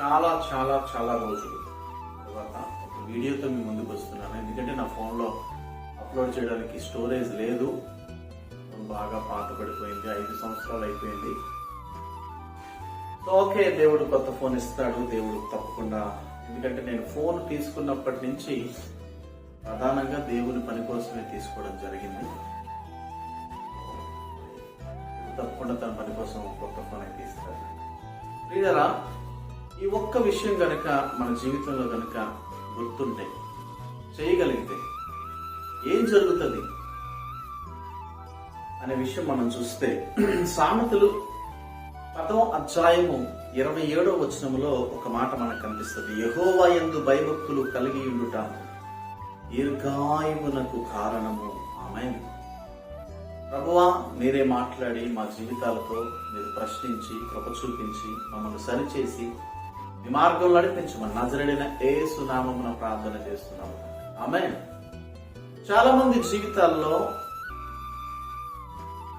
చాలా చాలా చాలా రోజులు తర్వాత ఒక వీడియోతో మీ ముందుకు వస్తున్నాను. ఎందుకంటే నా ఫోన్లో అప్లోడ్ చేయడానికి స్టోరేజ్ లేదు. బాగా పాత పడిపోయింది. ఐదు సంవత్సరాలు అయిపోయింది. ఓకే దేవుడు కొత్త ఫోన్ ఇస్తాడు. దేవుడు తప్పకుండా ఎందుకంటే నేను ఫోన్ తీసుకున్నప్పటి నుంచి ప్రధానంగా దేవుని పని కోసమే తీసుకోవడం జరిగింది. తప్పకుండా తన పని కోసం కొత్త ఫోన్ అయితే ఇస్తాడు ప్రియరా ఈ ఒక్క విషయం గనక మన జీవితంలో గనక గుర్తుంటే చేయగలిగితే ఏం జరుగుతుంది? అనే విషయం మనం చూస్తే సామెతలు పదవ అధ్యాయము ఇరవై ఏడో వచనములో ఒక మాట మనకు కనిపిస్తుంది. యహోవా ఎందు భయభక్తులు కలిగి ఉండుట దీర్ఘాయువునకు కారణము. ఆమె ప్రభువా మీరే మాట్లాడి మా జీవితాలతో మీరు ప్రశ్నించి కృప చూపించి మమ్మల్ని సరిచేసి మీ మార్గంలో నడిపించమని నజరడిన ఏ సునామమున ప్రార్థన చేస్తున్నాము. ఆమె చాలా మంది జీవితాల్లో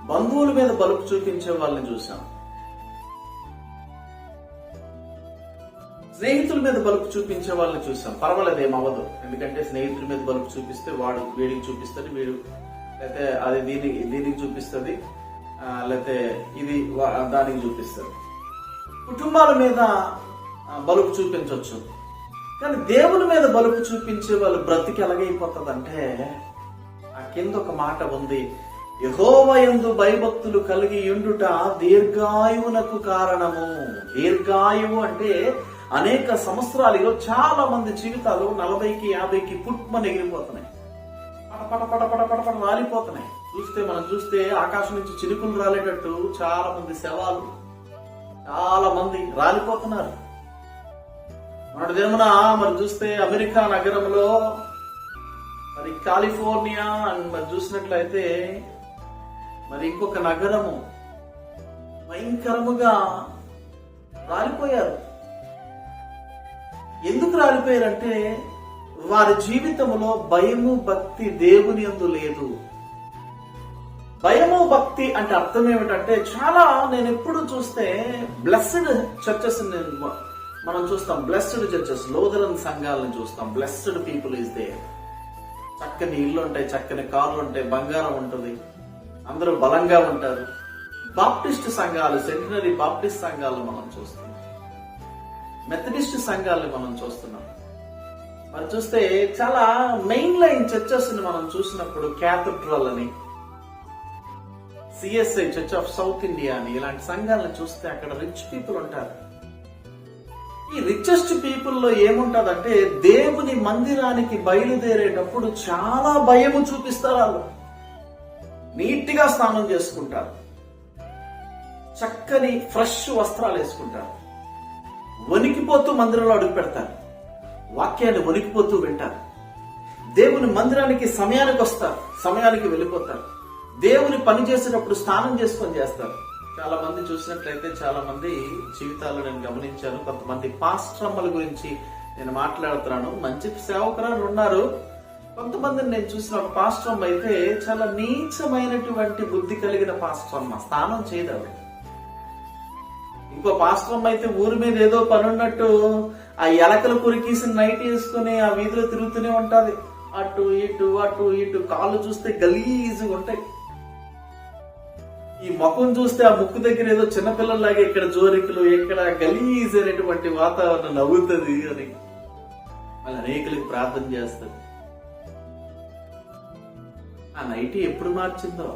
బంధువుల మీద బలుపు చూపించే వాళ్ళని చూసాం స్నేహితుల మీద బలుపు చూపించే వాళ్ళని చూసాం పర్వాలేదు ఏమవ్వదు. ఎందుకంటే స్నేహితుల మీద బలుపు చూపిస్తే వాడు వీడికి చూపిస్తాడు వీడు లేకపోతే అది దీనికి దీనికి చూపిస్తుంది. లేకపోతే ఇది దానికి చూపిస్తుంది. కుటుంబాల మీద బలుపు చూపించవచ్చు కానీ దేవుని మీద బలుపు చూపించే వాళ్ళు బ్రతికి ఎలాగైపోతుందంటే ఆ కింద ఒక మాట ఉంది. యహోవయందు భయభక్తులు కలిగి ఉండుట దీర్ఘాయువునకు కారణము. దీర్ఘాయువు అంటే అనేక సంవత్సరాలుగా చాలా మంది జీవితాలు నలభైకి యాభైకి పుట్మని ఎగిరిపోతున్నాయి. పట పట పట పట పట రాలిపోతున్నాయి చూస్తే మనం చూస్తే ఆకాశం నుంచి చినుకులు రాలేటట్టు చాలా మంది శవాలు చాలా మంది రాలిపోతున్నారు. మొన్నటిదేమన్నా మరి చూస్తే అమెరికా నగరంలో మరి కాలిఫోర్నియా అని మరి చూసినట్లయితే మరి ఇంకొక నగరము భయంకరముగా రాలిపోయారు. ఎందుకు రాలిపోయారంటే వారి జీవితంలో భయము భక్తి దేవుని యందు లేదు. భయము భక్తి అంటే అర్థం ఏమిటంటే చాలా నేను ఎప్పుడు చూస్తే బ్లెస్డ్ చర్చెస్ మనం చూస్తాం బ్లెస్డ్ చర్చెస్ లోదరన్ సంఘాలను చూస్తాం. బ్లెస్డ్ పీపుల్ ఇస్ దే చక్కని ఇల్లు ఉంటాయి చక్కని కార్లు ఉంటాయి బంగారం ఉంటుంది. అందరూ బలంగా ఉంటారు. బాప్టిస్ట్ సంఘాలు సెంటినరీ బాప్టిస్ట్ సంఘాలు మనం చూస్తున్నాం. మెథడిస్ట్ సంఘాలు మనం చూస్తున్నాం. మరి చూస్తే చాలా మెయిన్ లైన్ చర్చెస్ని మనం చూసినప్పుడు క్యాథడ్రల్ అని CSI church of South India అని ఇలాంటి సంఘాలను చూస్తే అక్కడ రిచ్ పీపుల్ ఉంటారు. ఈ రిచెస్ట్ పీపుల్లో ఏముంటదంటే దేవుని మందిరానికి బయలుదేరేటప్పుడు చాలా భయము చూపిస్తారు వాళ్ళు. నీట్గా స్నానం చేసుకుంటారు. చక్కని ఫ్రెష్ వస్త్రాలు వేసుకుంటారు. వణికిపోతూ మందిరంలో అడుగు పెడతారు. వాక్యాన్ని వణికిపోతూ వింటారు. దేవుని మందిరానికి సమయానికి వస్తారు సమయానికి వెళ్ళిపోతారు. దేవుని పని చేసేటప్పుడు స్నానం చేసుకొని చేస్తారు. చాలా మంది చూసినట్లయితే చాలా మంది జీవితాల్లో నేను గమనించాను కొంతమంది పాశ్రమల గురించి నేను మాట్లాడుతున్నాను. మంచి సేవకురాలు ఉన్నారు. కొంతమందిని నేను చూసిన ఒక పాస్ట్రమ్మ అయితే చాలా నీచమైనటువంటి బుద్ధి కలిగిన పాస్ట్రమ్మ స్నానం చేయదు ఇంకో పాస్ట్రమ్మ అయితే ఊరి మీద ఏదో పని ఉన్నట్టు ఆ ఎలకలు కొరికేసి నైట్ వేసుకుని ఆ వీధిలో తిరుగుతూనే ఉంటుంది. అటు ఇటు అటు ఇటు కాళ్ళు చూస్తే గలీజుగా ఉంటాయి. ఈ ముఖం చూస్తే ఆ ముక్కు దగ్గర ఏదో చిన్నపిల్లల్లాగా ఇక్కడ జోరికలు ఇక్కడ గలీజ్ అనేటువంటి వాతావరణం నవ్వుతుంది అని మళ్ళీ అనేకులకి ప్రార్థన చేస్తుంది. ఆ నైట్ ఎప్పుడు మార్చిందో?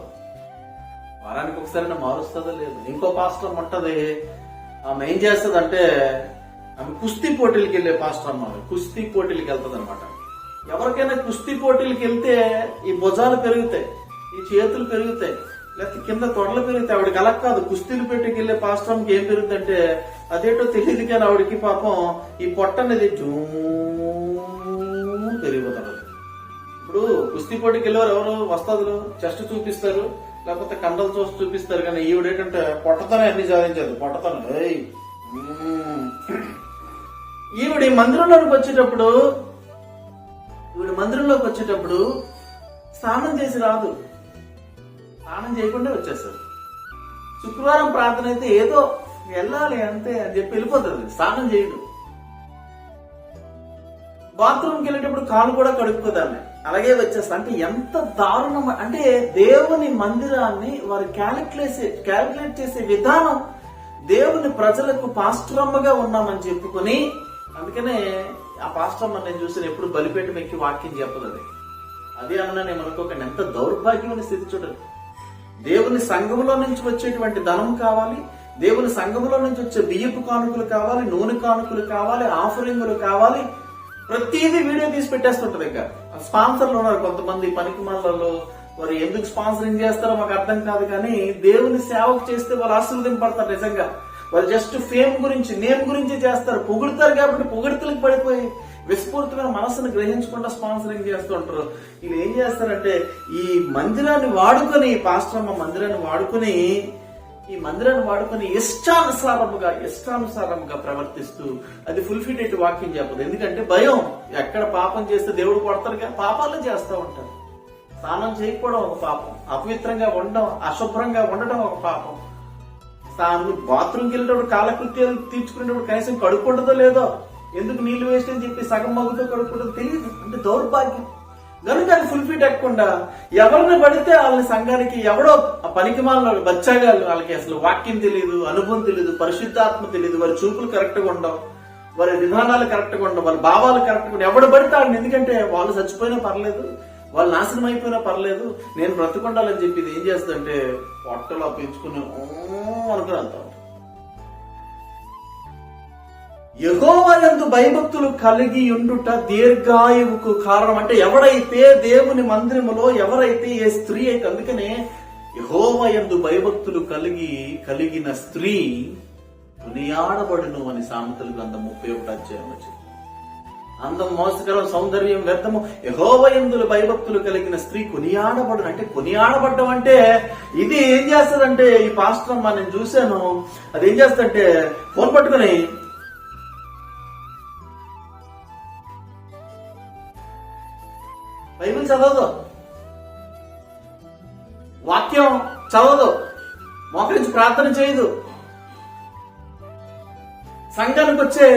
వారానికి ఒకసారి మారుస్తుందో లేదు? ఇంకో పాస్టర్ ఉంటది. ఆమె ఏం చేస్తుంది అంటే ఆమె కుస్తీ పోటీలకు వెళ్ళే పాస్టర్ అమ్మ కుస్తీ పోటీలకు వెళ్తుంది అనమాట ఎవరికైనా కుస్తీ పోటీలకు వెళ్తే ఈ భుజాలు పెరుగుతాయి ఈ చేతులు పెరుగుతాయి లేకపోతే కింద తొడలు పెరుగుతాయి. ఆవిడకి అలా కాదు. కుస్తీలు పెట్టికెళ్ళే వెళ్ళే ఏం పెరుగుతుందంటే అదేటో తెలియదు కానీ ఆవిడకి పాపం ఈ పొట్ట అనేది జూ పెరిగిపోతాడు ఇప్పుడు కుస్తీ పోటీకి వెళ్ళేవారు ఎవరు? వస్తాదులు. చెస్ట్ చూపిస్తారు లేకపోతే కండలు చూసి చూపిస్తారు. కానీ ఈవిడేటంటే పొట్టతోనే అన్ని సాధించదు పొట్టతనం ఏయ్ ఈవిడ మందిరంలోకి వచ్చేటప్పుడు ఈవిడ మందిరంలోకి వచ్చేటప్పుడు స్నానం చేసి రాదు. స్నానం చేయకుండా వచ్చేస్తారు. శుక్రవారం ప్రార్థన అయితే ఏదో వెళ్ళాలి అంతే అని చెప్పి వెళ్ళిపోతుంది స్నానం చేయడు. బాత్రూమ్కి వెళ్ళేటప్పుడు కాలు కూడా కడుక్కోదాన్ని అలాగే వచ్చేస్తా. అంటే ఎంత దారుణం. అంటే దేవుని మందిరాన్ని వారు క్యాలిక్యులేట్ క్యాలిక్యులేట్ చేసే విధానం దేవుని ప్రజలకు పాస్ట్రమ్మగా ఉన్నామని చెప్పుకొని అందుకనే ఆ పాస్టరమ్మ నేను చూసిన ఎప్పుడు బలిపేట ఎక్కి వాక్యం చెప్పదు అది. అదే అన్నా నేను అనుకోకండి ఎంత దౌర్భాగ్యమైన స్థితి చూడండి. దేవుని సంఘములో నుంచి వచ్చేటువంటి ధనం కావాలి దేవుని సంఘములో నుంచి వచ్చే బియ్యపు కానుకలు కావాలి నూనె కానుకలు కావాలి ఆఫరింగులు కావాలి. ప్రతిదీ వీడియో తీసి పెట్టేస్తుంటది ఇంకా. స్పాన్సర్లు ఉన్నారు కొంతమంది పనికి మనలలో వారు ఎందుకు స్పాన్సరింగ్ చేస్తారో మాకు అర్థం కాదు కానీ దేవుని సేవకు చేస్తే వాళ్ళు ఆశీర్వదింపడతారు నిజంగా. వాళ్ళు జస్ట్ ఫేమ్ గురించి నేమ్ గురించి చేస్తారు. పొగుడుతారు కాబట్టి పొగుడుతలకు పడిపోయి విస్ఫూర్తిమైన మనసును గ్రహించకుండా స్పాన్సరింగ్ చేస్తూ ఉంటారు. వీళ్ళు ఏం చేస్తారంటే ఈ మందిరాన్ని వాడుకొని పాస్టర్మ మందిరాన్ని వాడుకొని ఈ మందిరాన్ని వాడుకొని ఇష్టానుసారముగా ఇష్టానుసారముగా ప్రవర్తిస్తూ అది ఫుల్ఫిటెడ్ వాక్యం చెప్పదు. ఎందుకంటే భయం. ఎక్కడ పాపం చేస్తే దేవుడు కొడతారుగా పాపాలు చేస్తూ ఉంటారు. స్నానం చేయకపోవడం ఒక పాపం. అపవిత్రంగా ఉండడం అశుభ్రంగా ఉండడం ఒక పాపం. తాను బాత్రూమ్కి వెళ్ళేటప్పుడు కాలకృత్యాలు తీర్చుకునేటప్పుడు కనీసం కడుక్కుంటుందో లేదో ఎందుకు నీళ్ళు వేస్ట్ అని చెప్పి సగం మగ్గుతో కడుక్కుంటుందో తెలియదు. అంటే దౌర్భాగ్యం. కనుక అది ఫుల్ఫిట్ ఎక్కకుండా ఎవరిని పడితే వాళ్ళని సంఘానికి ఎవడో పనికి మాలిన బచ్చాగాలు వాళ్ళకి అసలు వాక్యం తెలియదు అనుభవం తెలియదు పరిశుద్ధాత్మ తెలియదు వారి చూపులు కరెక్ట్గా ఉండవు వారి విధానాలు కరెక్ట్గా ఉండవు వాళ్ళ భావాలు కరెక్ట్గా ఎవడు పడితే వాళ్ళని ఎందుకంటే వాళ్ళు చచ్చిపోయినా పర్లేదు వాళ్ళు నాశనం అయిపోయినా పర్లేదు నేను బ్రతుకుండాలని చెప్పి ఇది ఏం చేస్తుందంటే పొట్టలో పెంచుకుని "ఓ" అనుకుని అంటాం యహోవయందు భయభక్తులు కలిగి ఉండుట దీర్ఘాయువుకు కారణం అంటే ఎవడైతే దేవుని మందిరములో ఎవరైతే ఏ స్త్రీ అయితే అందుకనే యహోవయందు భయభక్తులు కలిగి కలిగిన స్త్రీ కొనియాడబడును అని సామెతలు గ్రంథం ముప్పై ఒకటి అధ్యాయం వచ్చింది. అందం మోసకరం సౌందర్యం వ్యర్థము యహోవయందులు భయభక్తులు కలిగిన స్త్రీ కొనియాడబడు అంటే కొనియాడబడ్డం అంటే ఇది ఏం చేస్తుందంటే ఈ పాస్టర్ అమ్మ నేను చూశాను అది ఏం చేస్తుందంటే ఫోన్ పట్టుకుని బైబిల్ చదవదు. వాక్యం చదవదు. మోకరించి ప్రార్థన చేయదు. సంఘానికి వచ్చే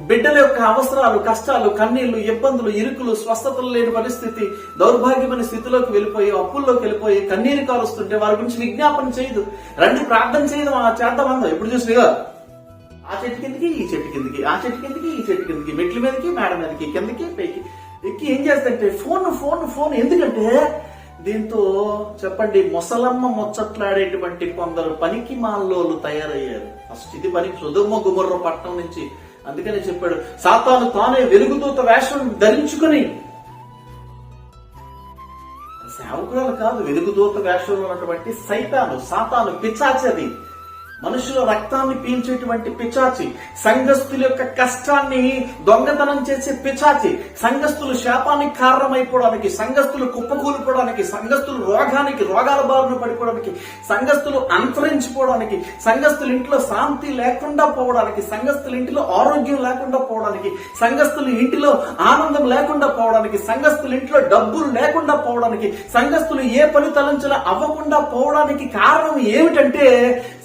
బిడ్డల యొక్క అవసరాలు కష్టాలు కన్నీళ్ళు ఇబ్బందులు ఇరుకులు స్వస్థతలు లేని పరిస్థితి దౌర్భాగ్యమైన స్థితిలోకి వెళ్ళిపోయి అప్పుల్లోకి వెళ్ళిపోయి కన్నీరు కారుస్తుంటే వారి గురించి విజ్ఞాపన చేయదు. రండి ప్రార్థన చేయదు ఆ చేద్దామందా ఎప్పుడు చూసినగా ఆ చెట్టు కిందకి ఈ చెట్టు కిందకి ఆ చెట్టు కిందకి ఈ చెట్టు కిందకి మెట్ల మీదకి మేడ మీదకి కిందకి పైకి. ఎక్కి ఏం చేస్తంటే ఫోన్ ఫోన్ ఫోన్ ఎందుకంటే దీంతో చెప్పండి ముసలమ్మ ముచ్చట్లాడేటువంటి కొందరు పనికి మాల్లోలు తయారయ్యారు. ఫస్ట్ ఇది పని సుధుమ్మ గుమర్ర పట్టణం నుంచి. అందుకని చెప్పాడు సాతాను తానే వెలుగుదూత వేషం ధరించుకుని. సేవకురాలు కాదు వెలుగుదూత వేషంలో ఉన్నటువంటి సైతాను సాతాను పిచ్చాచది అది. మనుషుల రక్తాన్ని పీల్చేటువంటి పిచాచి సంఘస్థుల యొక్క కష్టాన్ని దొంగతనం చేసే పిచాచి సంఘస్థులు శాపానికి కారణమైపోవడానికి సంఘస్థులు కుప్పకూలిపోవడానికి సంఘస్థులు రోగానికి రోగాల బారిన పడిపోవడానికి సంఘస్థులు అంతరించిపోవడానికి సంఘస్థుల ఇంట్లో శాంతి లేకుండా పోవడానికి సంఘస్థుల ఇంటిలో ఆరోగ్యం లేకుండా పోవడానికి సంఘస్థుల ఇంటిలో ఆనందం లేకుండా పోవడానికి సంఘస్థుల ఇంట్లో డబ్బులు లేకుండా పోవడానికి సంఘస్థులు ఏ పని తలంచలా అవ్వకుండా పోవడానికి కారణం ఏమిటంటే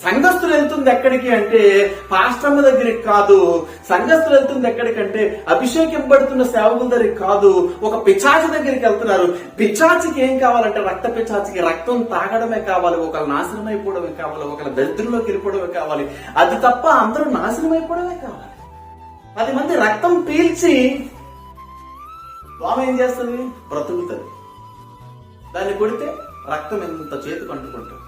సంఘస్థులు వెళ్తుంది ఎక్కడికి అంటే పాశ్రమ దగ్గరికి కాదు. సంఘస్థులు వెళ్తుంది ఎక్కడికంటే అభిషేకింపబడుతున్న సేవకుల దగ్గరికి కాదు. ఒక పిచాచి దగ్గరికి వెళ్తున్నారు. పిచాచికి ఏం కావాలంటే రక్త పిచాచికి రక్తం తాగడమే కావాలి. ఒకళ్ళు నాశనం అయిపోవడమే కావాలి. ఒకళ్ళ దరిద్రంలోకి వెళ్ళిపోవడమే కావాలి. అది తప్ప అందరూ నాశనం అయిపోవడమే కావాలి. పది మంది రక్తం పీల్చి దోమ ఏం చేస్తుంది? బ్రతుకుతుంది దాన్ని కొడితే రక్తం ఎంత చేతికి అంటుకుంటుంది?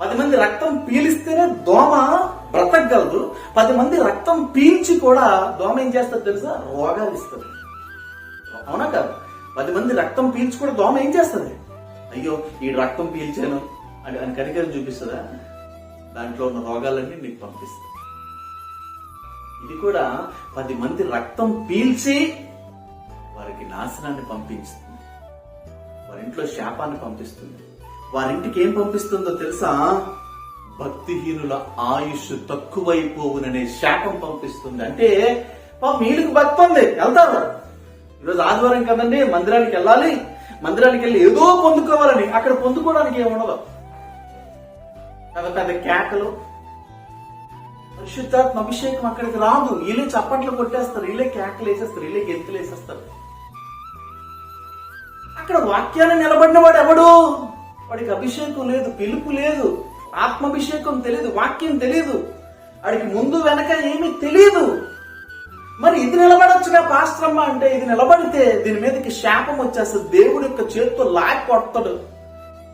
పది మంది రక్తం పీలిస్తేనే దోమ బ్రతకగలదు. పది మంది రక్తం పీల్చి కూడా దోమ ఏం చేస్తుంది తెలుసా? రోగాలు ఇస్తుంది. అవునా కాదు? పది మంది రక్తం పీల్చి కూడా దోమ ఏం చేస్తుంది? అయ్యో ఈ రక్తం పీల్చాను అని అని కనికరం చూపిస్తుందా? దాంట్లో ఉన్న రోగాలన్నీ నీకు పంపిస్తుంది ఇది కూడా పది మంది రక్తం పీల్చి వారికి నాశనాన్ని పంపిస్తుంది వారి ఇంట్లో శాపాన్ని పంపిస్తుంది. వారింటికి ఏం పంపిస్తుందో తెలుసా? భక్తిహీనుల ఆయుష్ తక్కువైపోవుననే శాపం పంపిస్తుంది. అంటే పాపం వీళ్ళకి భక్తి ఉంది వెళ్తారు. ఈరోజు ఆదివారం కదండి మందిరానికి వెళ్ళాలి. మందిరానికి వెళ్ళి ఏదో పొందుకోవాలని అక్కడ పొందుకోవడానికి ఏమి ఉండదు. పెద్ద పెద్ద కేకలు పరిశుద్ధాత్మ అభిషేకం అక్కడికి రాదు. వీళ్ళే చప్పట్లు కొట్టేస్తారు వీళ్ళే కేకలు వేసేస్తారు వీళ్ళే గెంతులు వేసేస్తారు. అక్కడ వాక్యాన్ని నిలబడిన వాడు ఎవడు? వాడికి అభిషేకం లేదు పిలుపు లేదు ఆత్మాభిషేకం తెలియదు వాక్యం తెలియదు వాడికి ముందు వెనక ఏమీ తెలియదు మరి ఇది నిలబడొచ్చుగా పాస్త్రమ్మ అంటే ఇది నిలబడితే దీని మీదకి శాపం వచ్చేస్తుంది దేవుడి యొక్క చేతితో లాక్ కొడతాడు.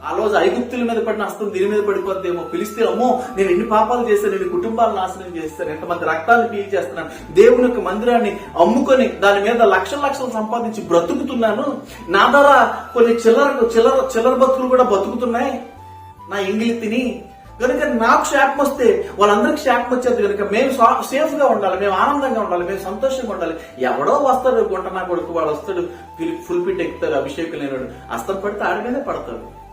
ఆ రోజు ఐగుప్తుల మీద పడిన హస్తం దీని మీద పడిపోద్దేమో. పిలిస్తే అమ్మో నేను ఎన్ని పాపాలు చేశాను ఎన్ని కుటుంబాలు నాశనం చేస్తాను ఎంతమంది రక్తాన్ని పీల్ చేస్తున్నాను దేవుని యొక్క మందిరాన్ని అమ్ముకొని దాని మీద లక్షల లక్షలు సంపాదించి బ్రతుకుతున్నాను. నా ద్వారా కొన్ని చిల్లర చిల్లర చిల్లర బతుకులు కూడా బతుకుతున్నాయి. నా ఇంగిలి తిని కనుక నాకు శాపం వస్తే వాళ్ళందరికి శాపం వచ్చేది కనుక మేము సేఫ్గా ఉండాలి మేము ఆనందంగా ఉండాలి మేము సంతోషంగా ఉండాలి. ఎవడో వస్తాడు గుంట నా కొడుకు వాడు వస్తాడు ఫుల్ పిట్ ఎక్కుతాడు అభిషేకం లేనివాడు. అస్తం పడితే ఆడి మీదే పడతాడు.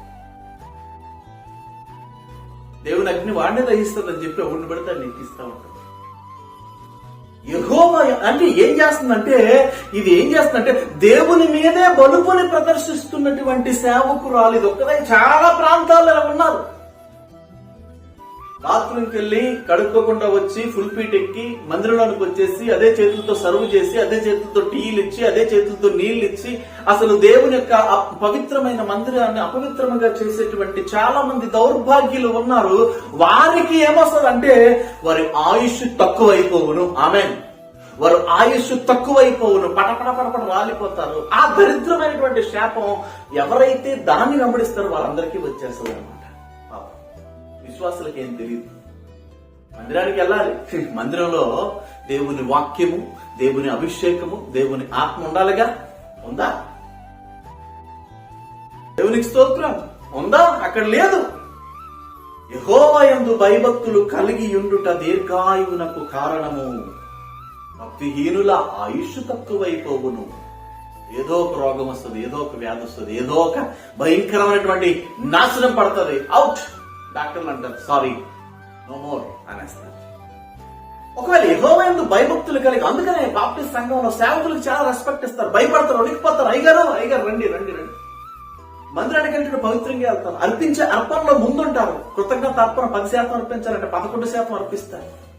దేవుని అగ్ని వాడినే దహిస్తుందని చెప్పి ఎవరిని పడితే నీకు ఉంటాడు. యెహోవా అంటే ఏం చేస్తుందంటే ఇది ఏం చేస్తుందంటే దేవుని మీదే బలుపుని ప్రదర్శిస్తున్నటువంటి సేవకురాలు ఇది ఒక్కదే చాలా ప్రాంతాల్లో ఉన్నారు. బాత్రూమ్కి వెళ్ళి కడుక్కోకుండా వచ్చి ఫుల్ పీట్ ఎక్కి మందిరంలోనికి వచ్చేసి అదే చేతులతో సర్వ్ చేసి అదే చేతులతో టీలు ఇచ్చి అదే చేతులతో నీళ్ళు ఇచ్చి అసలు దేవుని యొక్క పవిత్రమైన మందిరాన్ని అపవిత్రంగా చేసేటువంటి చాలా మంది దౌర్భాగ్యులు ఉన్నారు. వారికి ఏమొస్తుందంటే వారి ఆయుష్ తక్కువైపోవును. ఆమె వారు ఆయుష్ తక్కువైపోవును. పటపట పటపట రాలిపోతారు. ఆ దరిద్రమైనటువంటి శాపం ఎవరైతే దాన్ని వెంబడిస్తారో వాళ్ళందరికీ వచ్చేస్తుంది విశ్వాసులకు ఏం తెలియదు మందిరానికి వెళ్ళాలి. మందిరంలో దేవుని వాక్యము దేవుని అభిషేకము దేవుని ఆత్మ ఉండాలిగా? ఉందా? దేవునికి స్తోత్రం. ఉందా? అక్కడ లేదు. యహోవయందు భయభక్తులు కలిగి ఉండుట దీర్ఘాయువునకు కారణము. భక్తిహీనుల ఆయుష్ తక్కువైపోవును ఏదో ఒక రోగం వస్తుంది ఏదో ఒక వ్యాధి వస్తుంది ఏదో ఒక భయంకరమైనటువంటి నాశనం పడుతుంది. అవుట్ డాక్టర్లు అంటారు సారీ నో మోర్ అనేస్తారు. ఒకవేళ యహోవయందు భయభక్తులు కలిగి అందుకనే బాప్టిస్ట్ సంఘంలో సేవకులకు చాలా రెస్పెక్ట్ ఇస్తారు. భయపడతారు వణికిపోతారు అయ్యారు అయ్యారు రండి రండి రండి. మందిరానికి వెళ్తే పవిత్రంగా వెళ్తారు అర్పించే అర్పణలో ముందుంటారు. కృతజ్ఞత అర్పణ పది శాతం అర్పించాలంటే పదకొండు శాతం అర్పిస్తారు.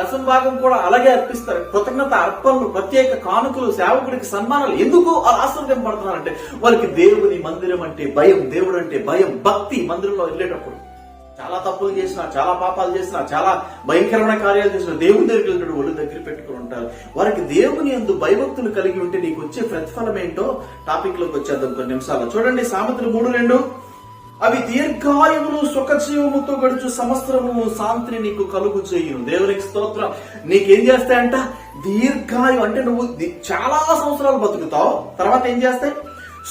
దశం భాగం కూడా అలాగే అర్పిస్తారు. కృతజ్ఞత అర్పణలు ప్రత్యేక కానుకలు సేవకుడికి సన్మానాలు. ఎందుకు అలా ఆశ్రయింపడుతున్నారంటే వాళ్ళకి దేవుని మందిరం అంటే భయం దేవుడు అంటే భయం భక్తి మందిరంలో వెళ్ళేటప్పుడు. చాలా తప్పులు చేసినా చాలా పాపాలు చేసినా చాలా భయంకరమైన కార్యాలు చేసిన దేవుని దగ్గరికి వెళ్తాడు ఒళ్ళు దగ్గర పెట్టుకుని ఉంటారు. వారికి దేవుని ఎందు భయభక్తులు కలిగి ఉంటే నీకు వచ్చే ప్రతిఫలం ఏంటో టాపిక్లోకి వచ్చేద్దాం. కొన్ని నిమిషాలు చూడండి సామెతలు మూడు రెండు. అవి దీర్ఘాయువును సుఖజీవముతో గడుచు సంవత్సరము శాంతిని నీకు కలుగు చేయును దేవునికి స్తోత్రం. నీకేం చేస్తాయంట? దీర్ఘాయు అంటే నువ్వు చాలా సంవత్సరాలు బతుకుతావు తర్వాత ఏం చేస్తాయి?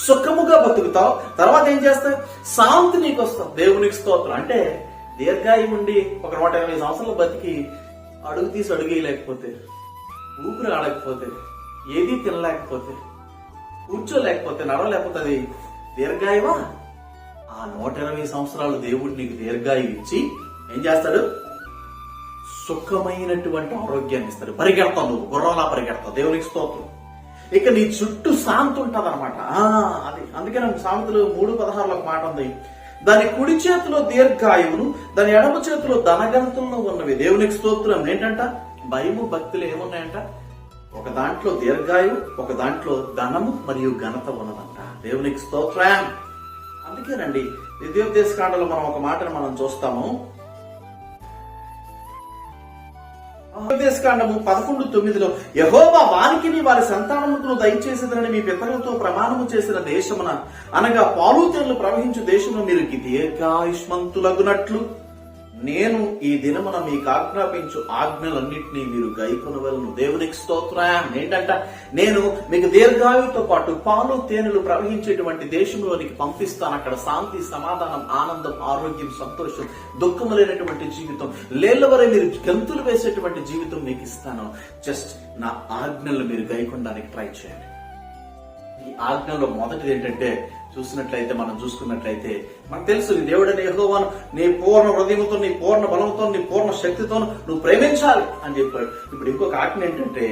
సుఖముగా బతుకుతావు తర్వాత ఏం చేస్తావు శాంతి నీకు వస్తావు దేవునికి స్తోత్రం. అంటే దీర్ఘాయు ఉండి ఒక నూట ఎనభై సంవత్సరాలు బతికి అడుగు తీసి అడుగేయలేకపోతే ఊపిరి ఆడకపోతే ఏది తినలేకపోతే కూర్చోలేకపోతే నడవలేకపోతే అది దీర్ఘాయువా? నూట ఎనభై సంవత్సరాలు దేవుడు నీకు దీర్ఘాయు ఇచ్చి ఏం చేస్తాడు? సుఖమైనటువంటి ఆరోగ్యాన్ని ఇస్తాడు. పరిగెడతావు నువ్వు. గుర్రంలా పరిగెడతావు. దేవునికి స్తోత్రం. ఇక నీ చుట్టూ శాంతి ఉంటుంది అనమాట అది. అందుకే నాకు సామెతలు మూడు పదహారులో ఒక మాట ఉంది. దాని కుడి చేతిలో దీర్ఘాయువును దాని ఎడమ చేతిలో ధనగంతులను ఉన్నవి. దేవునికి స్తోత్రం. ఏంటంట? భయము భక్తులు ఏమున్నాయంట? ఒక దాంట్లో దీర్ఘాయు ఒక దాంట్లో ధనము మరియు ఘనత ఉన్నదంట. దేవునికి స్తోత్రం. అందుకేనండి ద్వితీయోపదేశ కాండలో మనం ఒక మాటను మనం చూస్తాము. ఉపదేశ కాండము పదకొండు తొమ్మిదిలో యహోవా వారికి వారి సంతానమును దయచేసేదని మీ పితరులతో ప్రమాణము చేసిన దేశమున అనగా పాలు తేళ్ళు ప్రవహించు దేశంలో మీరు దీర్ఘాయుష్మంతులగునట్లు నేను ఈ దినమున మీకు ఆజ్ఞాపించు ఆజ్ఞలన్నింటినీ మీరు గైకొనవలను. దేవునికి స్తోత్రం ఏంటంట? నేను మీకు దీర్ఘాయుతో పాటు పాలు తేనెలు ప్రవహించేటువంటి దేశంలోనికి పంపిస్తాను. అక్కడ శాంతి సమాధానం ఆనందం ఆరోగ్యం సంతోషం దుఃఖము లేనటువంటి జీవితం లేళ్ళవరే మీరు గంతులు వేసేటువంటి జీవితం మీకు ఇస్తాను. జస్ట్ నా ఆజ్ఞలు మీరు గైకొనడానికి ట్రై చేయండి. ఈ ఆజ్ఞలో మొదటిది ఏంటంటే చూసినట్లయితే మనం చూసుకున్నట్లయితే మనకు తెలుసు నీ దేవుడని యహోవాను నీ పూర్ణ హృదయంతో నీ పూర్ణ బలంతో నీ పూర్ణ శక్తితో నువ్వు ప్రేమించాలి అని చెప్పాడు. ఇప్పుడు ఇంకొక ఆజ్ఞ ఏంటంటే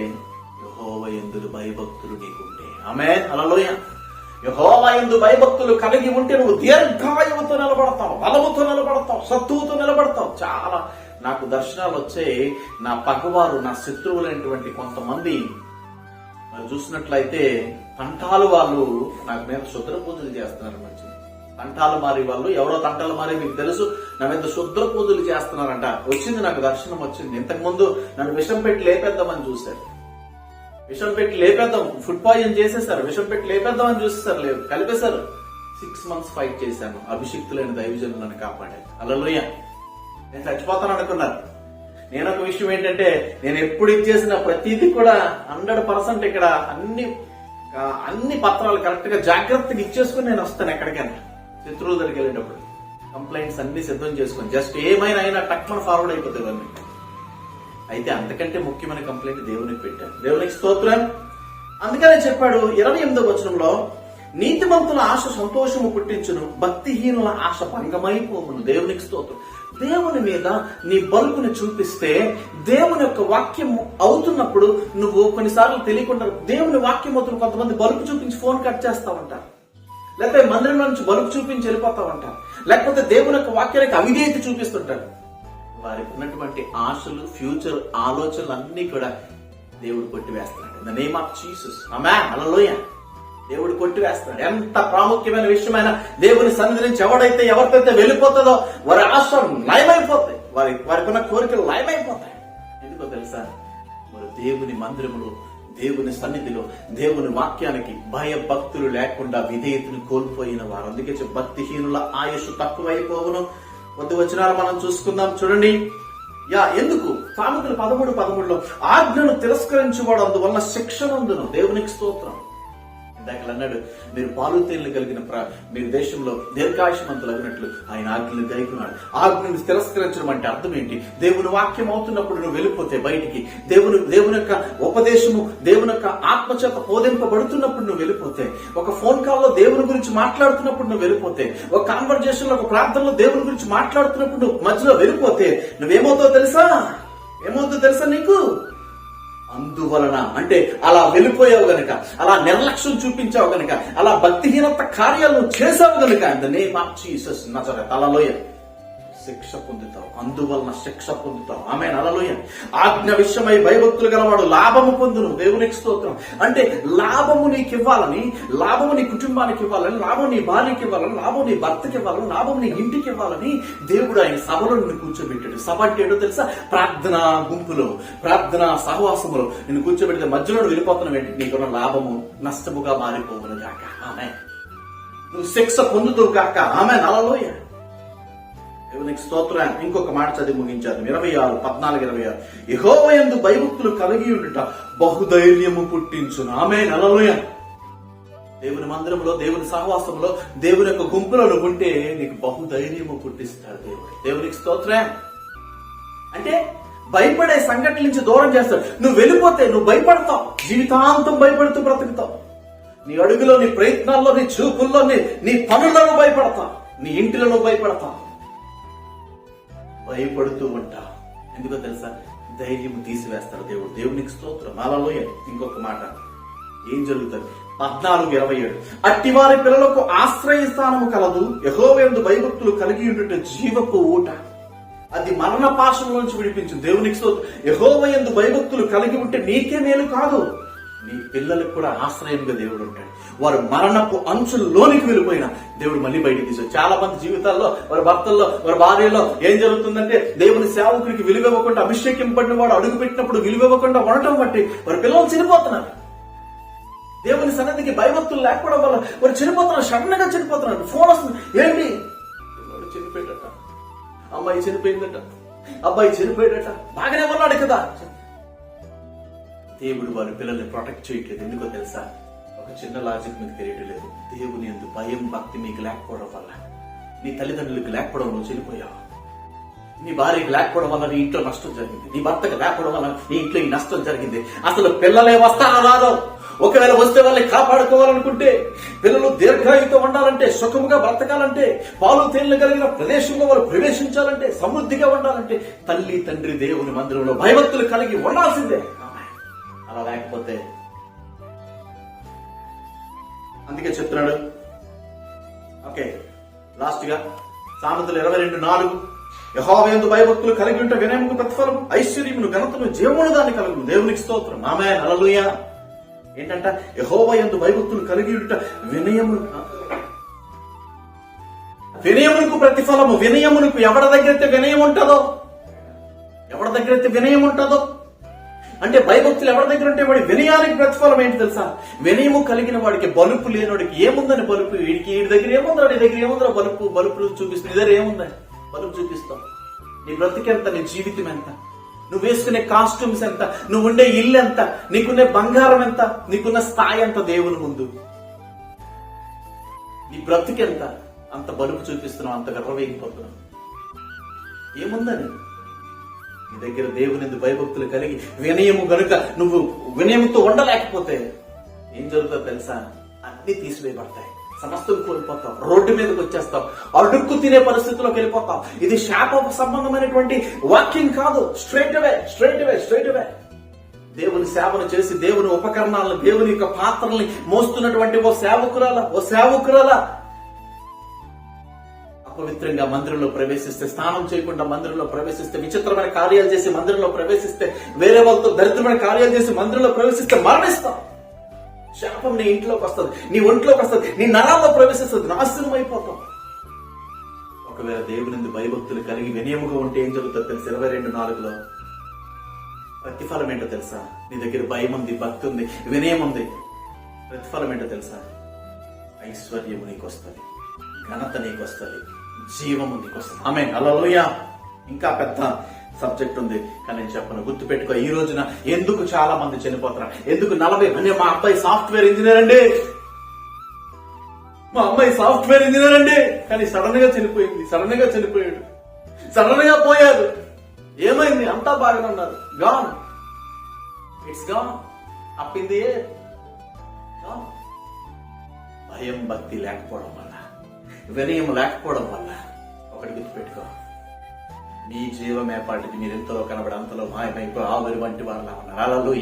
యహోవ ఎందుకు భయభక్తులు నీకుంటే ఆమె అలలోయ యహోవ ఎందు భయభక్తులు కలిగి ఉంటే నువ్వు దీర్ఘాయువుతో నిలబడతావు బలముతో నిలబడతావు సత్తువుతో నిలబడతావు. చాలా నాకు దర్శనాలు వచ్చే నా పగవారు నా శత్రువులైనటువంటి కొంతమంది చూసినట్లయితే తంటాలు వాళ్ళు నాకు మీద శుద్ర పూజలు చేస్తున్నారు మంచి తంటాలు మారి వాళ్ళు ఎవరో తంటాలు మారి మీకు తెలుసు నా మీద శుద్ర పూజలు చేస్తున్నారంట. వచ్చింది నాకు దర్శనం వచ్చింది. ఇంతకు ముందు నన్ను విషం పెట్టి లేపేద్దామని చూశారు. విషం పెట్టి లేపేద్దాం ఫుడ్ పాయిజన్ చేసేసారు విషం పెట్టి లేపేద్దామని చూసేసారు లేదు కలిపేశారు. సిక్స్ మంత్స్ ఫైట్ చేశాను. అభిషిక్తులైన దైవజనులను నన్ను కాపాడారు. అలలోయ నేను చచ్చిపోతాను అనుకున్నారు. నేను ఒక విషయం ఏంటంటే నేను ఎప్పుడు ఇచ్చేసిన ప్రతిదీ కూడా హండ్రెడ్ పర్సెంట్ ఇక్కడ అన్ని అన్ని పత్రాలు కరెక్ట్గా జాగ్రత్తగా ఇచ్చేసుకుని నేను వస్తాను ఎక్కడికైనా. శత్రువుల దగ్గరికి వెళ్ళేటప్పుడు. కంప్లైంట్స్ అన్ని సిద్ధం చేసుకొని జస్ట్ ఏమైనా అయినా టక్మన్ ఫార్వర్డ్ అయిపోతుంది అన్ని అయితే అంతకంటే ముఖ్యమైన కంప్లైంట్ దేవునికి పెట్టాను. దేవునికి స్తోత్రం. అందుకనే చెప్పాడు ఇరవై ఎనిమిదో వచనంలో నీతిమంతుల ఆశ సంతోషము పుట్టించును భక్తిహీనుల ఆశ భంగమైపోవును. దేవునికి స్తోత్రం. దేవుని మీద నీ బలుపుని చూపిస్తే దేవుని యొక్క వాక్యం అవుతున్నప్పుడు నువ్వు కొన్నిసార్లు తెలియకుండా దేవుని వాక్యం అవుతున్న కొంతమంది బలుపు చూపించి ఫోన్ కట్ చేస్తావంటారు లేకపోతే మందిరం నుంచి బలుపు చూపించి వెళ్ళిపోతావంటారు లేకపోతే దేవుని యొక్క వాక్యానికి అవిధేయత చూపిస్తుంటారు. వారికి ఉన్నటువంటి ఆశలు ఫ్యూచర్ ఆలోచనలు అన్ని కూడా దేవుడు కొట్టివేస్తున్నాడు. ద నేమ్ ఆఫ్ జీసస్ అమ్మా అలలోయ దేవుడు కొట్టివేస్తున్నాడు ఎంత ప్రాముఖ్యమైన విషయమైన దేవుని సన్నిధి నుంచి ఎవడైతే ఎవరికైతే వెళ్ళిపోతుందో వారి ఆశ లయమైపోతాయి. వారి వారికి ఉన్న కోరికలు లయమైపోతాయి. ఎందుకో తెలుసా? మరి దేవుని మందిరములో దేవుని సన్నిధిలో దేవుని వాక్యానికి భయభక్తులు లేకుండా విధేయతను కోల్పోయిన వారు. అందుకే భక్తిహీనుల ఆయుష్ తక్కువైపోవును. కొద్ది వచనాలు మనం చూసుకుందాం. చూడండి. యా ఎందుకు? సామెతలు పదమూడు పదమూడులో ఆజ్ఞను తిరస్కరించువాడు అందువల్ల శిక్షనందును దేవునికి స్తోత్రం. ఇందాక అన్నాడు. మీరు పాలు తేనెలు కలిగిన మీరు దేశంలో దీర్ఘాయుషమంతులు అగినట్లు ఆయన ఆజ్ఞను గైకున్నాడు. ఆజ్ఞను తిరస్కరించడం అంటే అర్థం ఏంటి? దేవుని వాక్యం అవుతున్నప్పుడు నువ్వు వెళ్ళిపోతే బయటికి దేవుని దేవుని యొక్క ఉపదేశము దేవుని యొక్క ఆత్మచేత బోధింపబడుతున్నప్పుడు నువ్వు వెళ్ళిపోతే ఒక ఫోన్ కాల్లో దేవుని గురించి మాట్లాడుతున్నప్పుడు నువ్వు వెళ్ళిపోతే ఒక కాన్వర్జేషన్లో ఒక ప్రార్థనలో దేవుని గురించి మాట్లాడుతున్నప్పుడు నువ్వు మధ్యలో వెళ్ళిపోతే నువ్వేమవుతావు తెలుసా? ఏమవుతుందో తెలుసా నీకు? అందువలన అంటే అలా వెళ్ళిపోయావు గనక అలా నిర్లక్ష్యం చూపించావు గనక అలా భక్తిహీనత కార్యాలు చేసావు గనక ద నేమ్ ఆఫ్ జీసస్ నజర తలలోయ శిక్ష పొందుతావు. అందువలన శిక్ష పొందుతావు. ఆమె నలలోయ ఆజ్ఞ విషయమై భయభక్తులు గలవాడు లాభము పొందును. దేవునికి స్తోత్రం. అంటే లాభము నీకు ఇవ్వాలని లాభము నీ కుటుంబానికి ఇవ్వాలని లాభం నీ భార్యకి ఇవ్వాలని లాభం నీ భర్తకి ఇవ్వాలని లాభం నీ ఇంటికి ఇవ్వాలని దేవుడు ఆయన సభలో నిన్ను కూర్చోబెట్టాడు. సభ అంటే ఏంటో తెలుసా? ప్రార్థన గుంపులో ప్రార్థన సహవాసములో. నిన్ను కూర్చోబెడితే మధ్యలో నువ్వు వెళ్ళిపోతున్నావు ఏంటి? నీకున్న లాభము నష్టముగా మారిపోవును కాక ఆమె నువ్వు శిక్ష పొందుతూ కాక ఆమె నలలోయ దేవునికి స్తోత్రం. ఇంకొక మాట చదివి ముగించారు. ఇరవై ఆరు పద్నాలుగు ఇరవై ఆరు. యహోవయందు భయభక్తులు కలిగి ఉండుట బహుధైర్యము పుట్టించును. ఆమె నలలోయ దేవుని మందిరంలో దేవుని సహవాసంలో దేవుని యొక్క గుంపులో ఉంటే నీకు బహుధైర్యము పుట్టిస్తాడు దేవుడు. దేవునికి స్తోత్రం. అంటే భయపడే సంఘటన నుంచి దూరం చేస్తాడు. నువ్వు వెళ్ళిపోతే నువ్వు భయపడతావు. జీవితాంతం భయపడుతూ బ్రతుకుతావు. నీ అడుగులో నీ ప్రయత్నాల్లో నీ చూపుల్లో నీ నీ పనుల్లో భయపడతావు. నీ ఇంటిలో భయపడతావు. భయపడుతూ ఉంటావు ఎందుకో తెలుసా? ధైర్యం తీసివేస్తాడు దేవుడు. దేవునికి స్తోత్రం. అలలో ఇంకొక మాట. ఏం జరుగుతుంది? పద్నాలుగు ఇరవై ఏడు. అట్టి వారి పిల్లలకు ఆశ్రయ స్థానము కలదు. యహోవేందు భయభక్తులు కలిగి ఉండుట జీవపు ఊట. అది మరణ పాశంలోంచి విడిపించు. దేవునికి స్తోత్రం. యహోవయందు భయభక్తులు కలిగి ఉంటే నీకే మేలు కాదు. నీ పిల్లలకు కూడా ఆశ్రయంగా దేవుడు ఉంటాడు. వారు మరణపు అంచుల్లోనికి వెళ్ళిపోయిన దేవుడు మళ్ళీ బయటికి తీసాడు చాలా మంది జీవితాల్లో వారి భర్తల్లో వారి భార్యలో ఏం జరుగుతుందంటే దేవుని సేవకుడికి విలువివ్వకుండా అభిషేకింపడిన వాడు అడుగు పెట్టినప్పుడు విలువివ్వకుండా ఉండటం బట్టి వారి పిల్లలు చనిపోతున్నారు. దేవుని సన్నిధికి భయభక్తులు లేకపోవడం వల్ల వారు చనిపోతున్నారు సడన్గా చనిపోతున్నారు. ఫోన్ వస్తుంది ఏంటి? చనిపోయాడట. అమ్మాయి చనిపోయిందట. అబ్బాయి చనిపోయాడట. బాగానే ఉన్నాడు కదా. దేవుడు వారి పిల్లల్ని ప్రొటెక్ట్ చేయట్లేదు. ఎందుకో తెలుసా? ఒక చిన్న లాజిక్ మీకు తెలియటం లేదు దేవుని ఎందు భయం భక్తి మీకు లేకపోవడం వల్ల. నీ తల్లిదండ్రులకు లేకపోవడం నువ్వు చనిపోయావు? నీ భార్యకి లేకపోవడం వల్ల నీ ఇంట్లో నష్టం జరిగింది. నీ భర్తకి లేకపోవడం వల్ల నీ ఇంట్లో ఈ నష్టం జరిగింది. అసలు పిల్లలే వస్తారా రాదో ఒకవేళ వస్తే వాళ్ళని కాపాడుకోవాలనుకుంటే పిల్లలు దీర్ఘాయుతో ఉండాలంటే సుఖముగా బ్రతకాలంటే పాలు తేళ్ళు కలిగిన ప్రదేశంలో వాళ్ళు ప్రవేశించాలంటే సమృద్ధిగా ఉండాలంటే తల్లి తండ్రి దేవుని మందిరంలో భయభక్తులు కలిగి ఉండాల్సిందే. అలా లేకపోతే అందుకే చెప్తున్నాడు. ఓకే లాస్ట్గా సామెతలు ఇరవై రెండు నాలుగు. యహోవేందు భయభక్తులు కలిగి ఉంటే వినయముకు ప్రతిఫలం ఐశ్వర్యమును ఘనతను జీవమును దాన్ని కలుగును దేవునికి స్తోత్రం. ఆమె అలలుయ ఏంటంట? యహోవయందు భయభక్తులు కలిగి ఉంట వినయము వినయమునకు ప్రతిఫలము వినయమునకు ఎవరి దగ్గర అయితే వినయం ఉంటుందో ఎవరి దగ్గర అయితే వినయం ఉంటుందో అంటే భయభక్తులు ఎవరి దగ్గర ఉంటే వాడి వినయానికి ప్రతిఫలం ఏంటి తెలుసా? వినయము కలిగిన వాడికి బలుపు లేనివాడికి ఏముందని బలుపు? వీడికి వీడి దగ్గర ఏముందా వాడి దగ్గర ఏముందా బలుపు? బలుపు చూపిస్తుంది. ఇద్దరు ఏముందని? బలుపు చూపిస్తాం. నీ బ్రతికెంత నీ జీవితం ఎంత? నువ్వు వేసుకునే కాస్ట్యూమ్స్ ఎంత? నువ్వు ఉండే ఇల్లు ఎంత? నీకునే బంగారం ఎంత? నీకున్న స్థాయి ఎంత దేవుని ముందు? నీ బ్రతికెంత అంత బలుపు చూపిస్తున్నావు అంత గర్వవేగిపోతున్నావు ఏముందని? నీ దగ్గర దేవుని భయభక్తులు కలిగి వినయము గనుక నువ్వు వినయముతో ఉండలేకపోతే ఏం జరుగుతుందో తెలుసా? అన్ని తీసివేయబడతాయి. సమస్తం కోల్పోతావు రోడ్డు మీదకి వచ్చేస్తావు అడుక్కు తినే పరిస్థితిలోకి వెళ్ళిపోతాం. ఇది శాప సంబంధమైనటువంటి వాకింగ్ కాదు. Straight away straight away straight away దేవుని సేవను చేసి దేవుని ఉపకరణాలను దేవుని యొక్క పాత్రల్ని మోస్తున్నటువంటి ఓ సేవకురాల ఓ సేవకురాల. అపవిత్రంగా మందిరంలో ప్రవేశిస్తే స్నానం చేయకుండా మందిరంలో ప్రవేశిస్తే విచిత్రమైన కార్యాలు చేసి మందిరంలో ప్రవేశిస్తే వేరే వాళ్ళతో దరిద్రమైన కార్యాలు చేసి మందిరంలో ప్రవేశిస్తే మరణిస్తాం. శాపం నీ ఇంట్లోకి వస్తుంది నీ ఒంట్లోకి వస్తుంది నీ నరాల్లో ప్రవేశిస్తుంది నాశనం అయిపోతాం. ఒకవేళ దేవుని భయభక్తులు కలిగి వినయముగా ఉంటే ఏం జరుగుతుందో తెలుసు? ఇరవై రెండు నాలుగులో. ప్రతిఫలం ఏంటో తెలుసా? నీ దగ్గర భయం ఉంది భక్తి ఉంది వినయం ఉంది. ప్రతిఫలం ఏంటో తెలుసా? ఐశ్వర్యము నీకు వస్తుంది ఘనత నీకు వస్తుంది జీవము నీకు వస్తుంది ఆమె అలలోయ ఇంకా పెద్ద సబ్జెక్ట్ ఉంది. కానీ నేను చెప్పను. గుర్తు పెట్టుకో ఈ రోజున ఎందుకు చాలా మంది చనిపోతున్నారు ఎందుకు నలభై మంది మా అబ్బాయి సాఫ్ట్వేర్ ఇంజనీర్ అండి. మా అమ్మాయి సాఫ్ట్వేర్ ఇంజనీర్ అండి. కానీ సడన్గా చనిపోయింది. సడన్గా చనిపోయాడు. సడన్గా పోయారు ఏమైంది? అంతా బాగానే ఉన్నారు. గాన్ ఇట్స్ గాన్ అప్పింది భయం భక్తి లేకపోవడం వల్ల. వినయం లేకపోవడం వల్ల ఒకటి గుర్తుపెట్టుకో. నీ జీవమేపాటికి మీరు ఎంతలో కనబడి అంతలో మాయమైపోయి ఆవిరి వంటి వారిలా ఉన్నారు. అలలోయ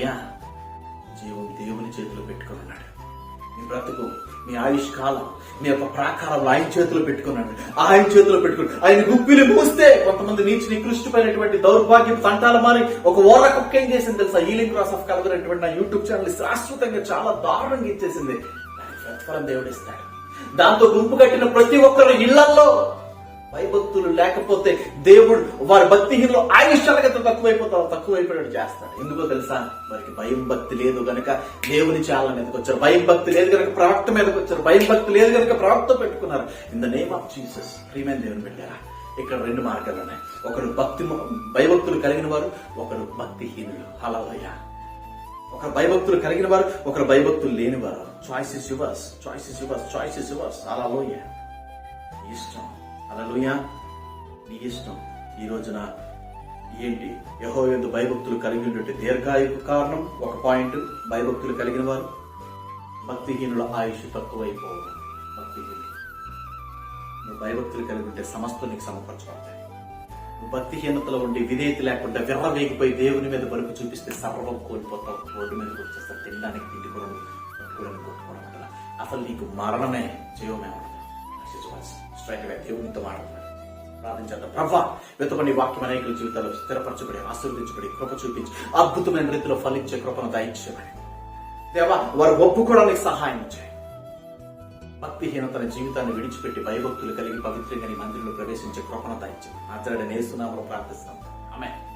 జీవం దేవుని చేతిలో పెట్టుకున్నాడు నీ మీ బ్రతుకు మీ ఆయుష్ కాలం మీ యొక్క ప్రాకారంలో ఆయన చేతిలో పెట్టుకున్నాడు ఆయన చేతిలో పెట్టుకుని ఆయన గుప్పిని మూస్తే కొంతమంది నీచి నికృష్టిపోయినటువంటి దౌర్భాగ్యం తంటాల మారి ఒక ఓర కుక్క ఏం చేసింది తెలుసా? హీలింగ్ క్రాస్ ఆఫ్ కలవర్ నా యూట్యూబ్ ఛానల్ శాశ్వతంగా చాలా దారుణంగా ఇచ్చేసింది. దానికి ప్రతిఫలం దేవుడు ఇస్తాడు. దాంతో గుంపు కట్టిన ప్రతి ఒక్కరు ఇళ్ళల్లో. భయభక్తులు లేకపోతే దేవుడు వారి భక్తిహీనలో ఆయుష్యాలకి తక్కువైపోతారు తక్కువైపోయినట్టు చేస్తాడు ఎందుకో తెలుసా? వారికి భయం భక్తి లేదు గనక దేవుని చాలా మీదకి వచ్చారు. భయం భక్తి లేదు గనక ప్రవక్త మీదకి వచ్చారు. భయం భక్తి లేదు గనక ప్రవక్త పెట్టుకున్నారు. In the name of Jesus ప్రియమైన దేవుని పెట్టారా ఇక్కడ రెండు మార్గాలు ఉన్నాయి. ఒకరు భక్తి భయభక్తులు కలిగిన వారు ఒకరు భక్తిహీనులు. హలవయ్య ఒకరు భయభక్తులు కలిగిన వారు ఒకరు భయభక్తులు లేని వారు. Choice is yours choice is yours choice is yours అలలోయ ఇష్టం. అలలోయ నీ ఇష్టం. ఈ రోజున ఏంటి? యహో ఎందు భయభక్తులు కలిగి ఉంటే దీర్ఘాయుకు కారణం ఒక పాయింట్ భయభక్తులు కలిగిన వారు. భక్తిహీనుల ఆయుష్ తక్కువైపోవడం. భక్తిహీనులు. నువ్వు భయభక్తులు కలిగి ఉంటే సమస్త నీకు సమపరచబడతాయి భక్తిహీనతలో ఉండి విధేయత లేకుండా విర్రవేగిపోయి దేవుని మీద బలుపు చూపిస్తే సర్వం కోల్పోతాం. రోడ్డు మీద వచ్చేస్తా తినడానికి తిండి కొనడు పట్టుకోవడానికి కొట్టుకోవడం ఉంటుందా అసలు నీకు మరణమే జీవమే ఉండదు. Straight away. దేవునితో మాట్లాడుతున్నాడు ప్రార్థించేద్దాం ప్రభా వెతపని వాక్యం అనేకుల జీవితాలు స్థిరపరచబడి ఆశీర్వదించబడి కృప చూపించి. అద్భుతమైన రీతిలో ఫలించే కృపను దయచేయమని దేవా వారు ఒప్పుకోవడానికి సహాయం చేయండి భక్తిహీనతన జీవితాన్ని విడిచిపెట్టి భయభక్తులు కలిగి పవిత్రంగా నీ మందిరంలో ప్రవేశించే కృపణ దయించు. ఆచరణ నేస్తున్నామని ప్రార్థిస్తాం ఆమె